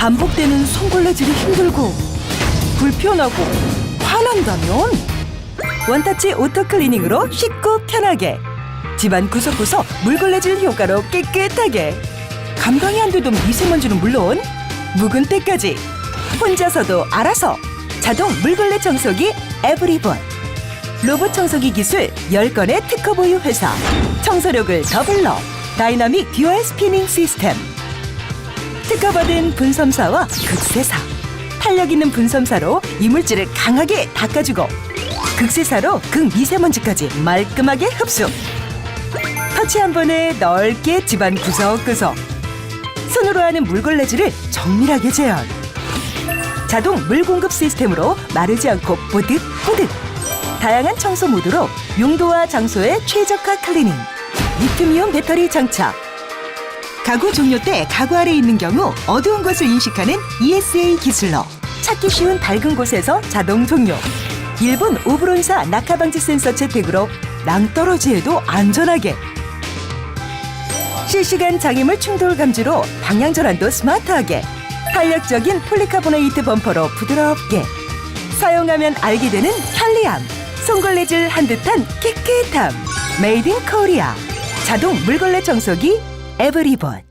반복되는 손걸레질이 힘들고 불편하고 화난다면 원터치 오토 클리닝으로 쉽고 편하게 집안 구석구석 물걸레질 효과로 깨끗하게 감당이 안 되던 미세먼지는 물론 묵은 때까지 혼자서도 알아서 자동 물걸레 청소기 에브리본 로봇 청소기 기술 10건의 특허 보유 회사. 청소력을 더블로 다이나믹 듀얼 스피닝 시스템 특허받은 분섬사와 극세사. 탄력 있는 분섬사로 이물질을 강하게 닦아주고 극세사로 극미세먼지까지 말끔하게 흡수. 터치 한 번에 넓게 집안 구석구석. 손으로 하는 물걸레질을 정밀하게 제한 자동 물 공급 시스템으로 마르지 않고 뽀득뽀득 다양한 청소 모드로 용도와 장소에 최적화 클리닝. 리튬이온 배터리 장착 가구 종료 때 가구 아래 있는 경우 어두운 것을 인식하는 ESA 기술로. 찾기 쉬운 밝은 곳에서 자동 종료 일본 오브론사 낙하 방지 센서 채택으로 낭떠러지에도 안전하게. 실시간 장애물 충돌 감지로 방향 전환도 스마트하게. 탄력적인 폴리카보네이트 범퍼로 부드럽게. 사용하면 알게 되는 편리함. 손걸레질 한 듯한 깨끗함. 메이드 인 코리아 자동 물걸레 청소기 에브리본